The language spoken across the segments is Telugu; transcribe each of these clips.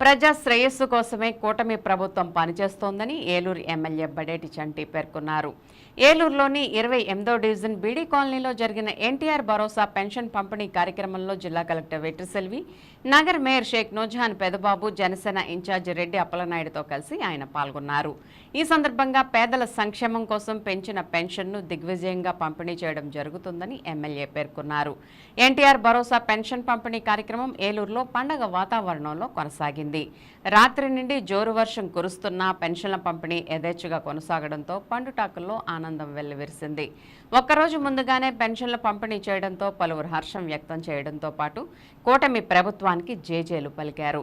ప్రజా శ్రేయస్సు కోసమే కూటమి ప్రభుత్వం పనిచేస్తోందని ఏలూరు ఎమ్మెల్యే బడేటి చంటి పేర్కొన్నారు. ఏలూరులోని ఇరవై ఎనిమిదో డివిజన్ బీడీ కాలనీలో జరిగిన ఎన్టీఆర్ భరోసా పెన్షన్ పంపిణీ కార్యక్రమంలో జిల్లా కలెక్టర్ వెట్రిసెల్వి నగర్ మేయర్ షేక్ నూజహాన్ పెదబాబు జనసేన ఇన్ఛార్జి రెడ్డి అప్పలనాయుడుతో కలిసి ఆయన పాల్గొన్నారు. ఈ సందర్భంగా పేదల సంక్షేమం కోసం పెంచిన పెన్షన్ను దిగ్విజయంగా పంపిణీ చేయడం జరుగుతుందని ఎమ్మెల్యే పేర్కొన్నారు. ఎన్టీఆర్ భరోసా పెన్షన్ పంపిణీ కార్యక్రమం ఏలూరులో పండగ వాతావరణంలో కొనసాగింది. రాత్రి నుండి జోరు వర్షం కురుస్తున్నా పెన్షన్ల పంపిణీ యథేచ్ఛగా కొనసాగడంతో పండుటాకుల్లో ఆనందం వెల్లివిరిసింది. ఒక్కరోజు ముందుగానే పెన్షన్ల పంపిణీ చేయడంతో పలువురు హర్షం వ్యక్తం చేయడంతో పాటు కూటమి ప్రభుత్వానికి జేజేలు పలికారు.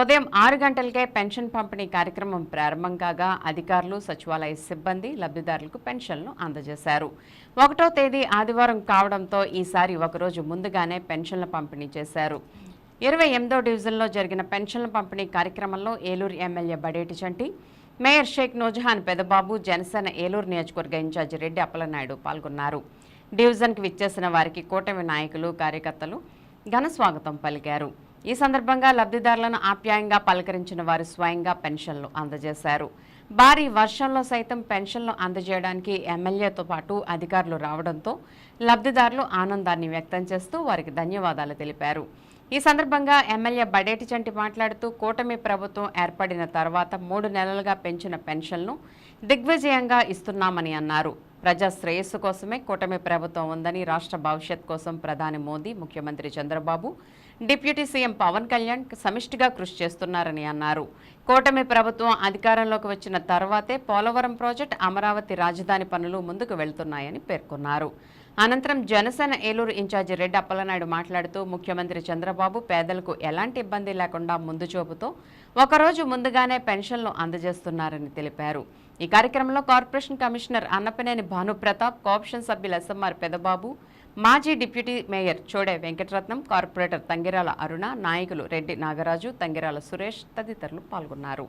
ఉదయం ఆరు గంటలకే పెన్షన్ పంపిణీ కార్యక్రమం ప్రారంభం కాగా అధికారులు సచివాలయ సిబ్బంది లబ్ధిదారులకు పెన్షన్లు అందజేశారు. ఒకటో తేదీ ఆదివారం కావడంతో ఈసారి ఒకరోజు ముందుగానే పెన్షన్ల పంపిణీ చేశారు. ఇరవై ఎనిమిదో డివిజన్లో జరిగిన పెన్షన్ల పంపిణీ కార్యక్రమంలో ఏలూరు ఎమ్మెల్యే బడేటి చంటి మేయర్ షేక్ నూజహాన్ పెదబాబు జనసేన ఏలూరు నియోజకవర్గ ఇన్ఛార్జి రెడ్డి అప్పలనాయుడు పాల్గొన్నారు. డివిజన్కి విచ్చేసిన వారికి కూటమి నాయకులు కార్యకర్తలు ఘన స్వాగతం పలికారు. ఈ సందర్భంగా లబ్ధిదారులను ఆప్యాయంగా పలకరించిన వారు స్వయంగా పెన్షన్లు అందజేశారు. భారీ వర్షంలో సైతం పెన్షన్లు అందజేయడానికి ఎమ్మెల్యేతో పాటు అధికారులు రావడంతో లబ్ధిదారులు ఆనందాన్ని వ్యక్తం చేస్తూ వారికి ధన్యవాదాలు తెలిపారు. ఈ సందర్భంగా ఎమ్మెల్యే బడేటి చంటి మాట్లాడుతూ కూటమి ప్రభుత్వం ఏర్పడిన తర్వాత మూడు నెలలుగా పెంచిన పెన్షన్ను దిగ్విజయంగా ఇస్తున్నామని అన్నారు. ప్రజా శ్రేయస్సు కోసమే కూటమి ప్రభుత్వం ఉందని రాష్ట్ర భవిష్యత్ కోసం ప్రధాని మోదీ ముఖ్యమంత్రి చంద్రబాబు డిప్యూటీ సీఎం పవన్ కళ్యాణ్ సమిష్టిగా కృషి చేస్తున్నారని అన్నారు. కూటమి ప్రభుత్వం అధికారంలోకి వచ్చిన తర్వాతే పోలవరం ప్రాజెక్టు అమరావతి రాజధాని పనులు ముందుకు వెళ్తున్నాయని పేర్కొన్నారు. అనంతరం జనసేన ఏలూరు ఇన్ఛార్జి రెడ్డి అప్పలనాయుడు మాట్లాడుతూ ముఖ్యమంత్రి చంద్రబాబు పేదలకు ఎలాంటి ఇబ్బంది లేకుండా ముందు చూపుతూ ఒకరోజు ముందుగానే పెన్షన్లు అందజేస్తున్నారని తెలిపారు ఈ కార్యక్రమంలో corporation commissioner Annapaneni Bhanupratap cooption సభ్యులు ఎస్ఎంఆర్ పెదబాబు మాజీ deputy mayor Chode Venkataratnam corporator Thangirala Aruna నాయకులు రెడ్డి నాగరాజు తంగిరాల సురేష్ తదితరులు పాల్గొన్నారు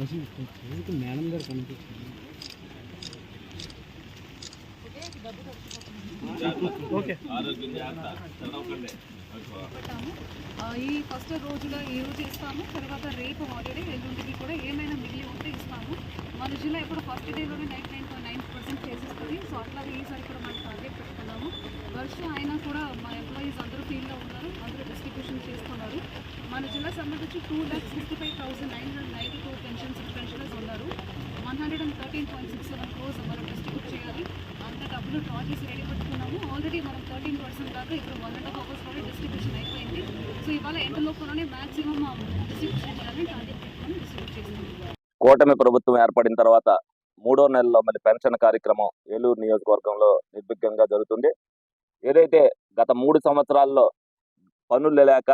మేడం గారు కనిపిస్తుంది ఈ ఫస్ట్ రోజులో ఈ రోజు ఇస్తాము తర్వాత రేపు హాలిడే ఎల్లుండికి కూడా ఏమైనా మిగిలి ఉంటే ఇస్తాము. మన జిల్లా ఇప్పుడు ఫస్ట్ డేలోనే నైన్ నైన్ నైన్ పర్సెంట్ చేసేస్తుంది. సో అట్లాగే ఈసారి కూడా మన టార్గెట్ పెట్టుకున్నాము అయినా కూడా మా ఎంప్లాయీస్ అందరూ ఫీల్డ్లో ఉన్నారు అందరూ డిస్ట్రిబ్యూషన్ చేస్తున్నారు. మన జిల్లా సంబంధించి two lakhs sixty five thousand nine hundred ninety two pensions pensioners ఉన్నారు. One hundred and thirteen point six seven crores మనం డిస్ట్రిబ్యూట్ చేయాలి. అంత డబ్బులు డ్రా చేసి రెడీ పెట్టుకున్నాము. ఆల్రెడీ మనం థర్టీన్ పర్సెంట్ దాకా ఇప్పుడు వన్ అండ్ హాఫ్ అవర్స్లోనే డిస్ట్రిబ్యూషన్ అయిపోయింది. సో ఇవాళ ఎండ లోపలనే మ్యాక్సిమం డిస్ట్రిబ్యూషన్ చేయాలని టార్గెట్ పెట్టుకొని డిస్ట్రిబ్యూట్ చేస్తున్నాము కూటమి ప్రభుత్వం ఏర్పడిన తర్వాత మూడో నెలలో మళ్ళీ పెన్షన్ కార్యక్రమం ఏలూరు నియోజకవర్గంలో నిర్విఘ్నంగా జరుగుతుంది. ఏదైతే గత మూడు సంవత్సరాల్లో పనులు లేక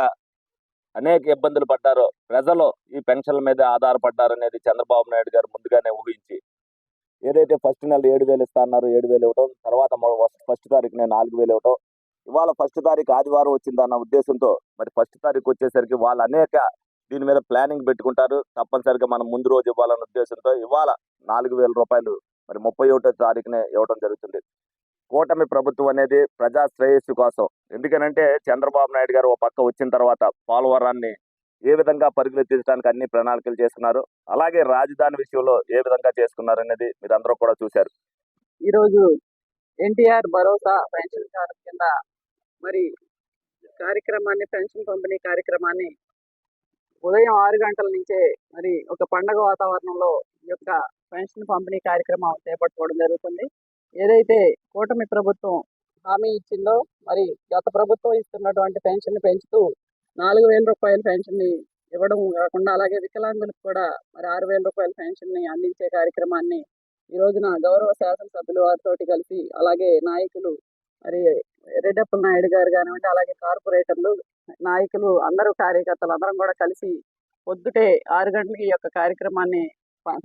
అనేక ఇబ్బందులు పడ్డారో ప్రజలు ఈ పెన్షన్ల మీద ఆధారపడ్డారనేది చంద్రబాబు నాయుడు గారు ముందుగానే ఊహించి ఏదైతే ఫస్ట్ నెల ఏడు వేలు ఇస్తా అన్నారు ఏడు వేలు ఇవ్వటం తర్వాత ఫస్ట్ తారీఖునే నాలుగు వేలు ఇవ్వటం ఇవాళ ఫస్ట్ తారీఖు ఆదివారం వచ్చిందన్న ఉద్దేశంతో మరి ఫస్ట్ తారీఖు వచ్చేసరికి వాళ్ళు అనేక దీని మీద ప్లానింగ్ పెట్టుకుంటారు తప్పనిసరిగా మనం ముందు రోజు ఇవ్వాలన్న ఉద్దేశంతో ఇవాళ నాలుగు వేల రూపాయలు మరి ముప్పై ఒకటో తారీఖునే ఇవ్వడం జరుగుతుంది. కూటమి ప్రభుత్వం అనేది ప్రజా శ్రేయస్సు కోసం. ఎందుకనంటే చంద్రబాబు నాయుడు గారు ఒక పక్క వచ్చిన తర్వాత పోలవరాన్ని ఏ విధంగా పరుగులు తీర్చడానికి అన్ని ప్రణాళికలు చేసుకున్నారు. అలాగే రాజధాని విషయంలో ఏ విధంగా చేసుకున్నారు అనేది మీరు అందరూ కూడా చూశారు. ఈరోజు ఎన్టీఆర్ భరోసా పెన్షన్ కార్డు కింద మరి కార్యక్రమాన్ని పెన్షన్ పంపిణీ కార్యక్రమాన్ని ఉదయం ఆరు గంటల నుంచే మరి ఒక పండగ వాతావరణంలో ఈ యొక్క పెన్షన్ పంపిణీ కార్యక్రమం చేపట్టుకోవడం జరుగుతుంది. ఏదైతే కూటమి ప్రభుత్వం హామీ ఇచ్చిందో మరి గత ప్రభుత్వం ఇస్తున్నటువంటి పెన్షన్ పెంచుతూ నాలుగు వేల రూపాయల పెన్షన్ని ఇవ్వడం కాకుండా అలాగే వికలాంగులకు కూడా మరి ఆరు వేల రూపాయల పెన్షన్ని అందించే కార్యక్రమాన్ని ఈ రోజున గౌరవ శాసనసభ్యులు వారితో కలిసి అలాగే నాయకులు మరి రెడ్డప్పల నాయుడు గారు కానివ్వండి అలాగే కార్పొరేటర్లు నాయకులు అందరూ కార్యకర్తలు అందరం కూడా కలిసి పొద్దుటే ఆరు గంటలకి ఈ యొక్క కార్యక్రమాన్ని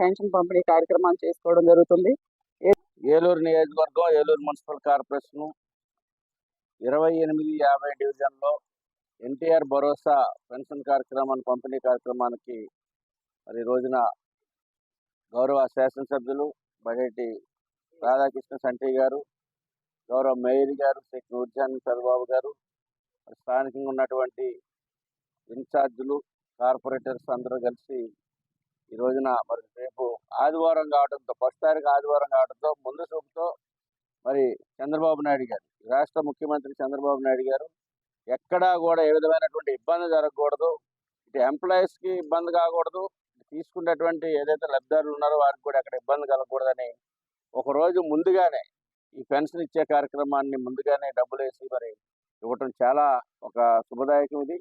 పెన్షన్ పంపిణీ కార్యక్రమాన్ని చేసుకోవడం జరుగుతుంది. ఏలూరు నియోజకవర్గం ఏలూరు మున్సిపల్ కార్పొరేషన్. ఇరవై ఎనిమిది యాభై డివిజన్లో ఎన్టీఆర్ భరోసా పెన్షన్ కార్యక్రమాన్ని పంపిణీ కార్యక్రమానికి మరి రోజున గౌరవ శాసనసభ్యులు బడేటి రాధాకృష్ణ సంటి గారు గౌరవ మేయర్ గారు షేక్ నూర్జాన్ చంద్రబాబు గారు స్థానికంగా ఉన్నటువంటి ఇన్ఛార్జీలు కార్పొరేటర్స్ అందరూ కలిసి ఈ రోజున మరి రేపు ఆదివారం కావడంతో ఫస్ట్ తారీఖు ఆదివారం కావడంతో ముందు చూపుతో మరి చంద్రబాబు నాయుడు గారు రాష్ట్ర ముఖ్యమంత్రి చంద్రబాబు నాయుడు గారు ఎక్కడా కూడా ఏ విధమైనటువంటి ఇబ్బంది జరగకూడదు. ఇటు ఎంప్లాయీస్కి ఇబ్బంది కాకూడదు. తీసుకున్నటువంటి ఏదైతే లబ్ధిదారులు ఉన్నారో వారికి కూడా ఎక్కడ ఇబ్బంది కలగకూడదని ఒక రోజు ముందుగానే ఈ పెన్షన్ ఇచ్చే కార్యక్రమాన్ని ముందుగానే డబ్బులు వేసి మరి ఇవ్వటం చాలా ఒక శుభదాయకం ఇది.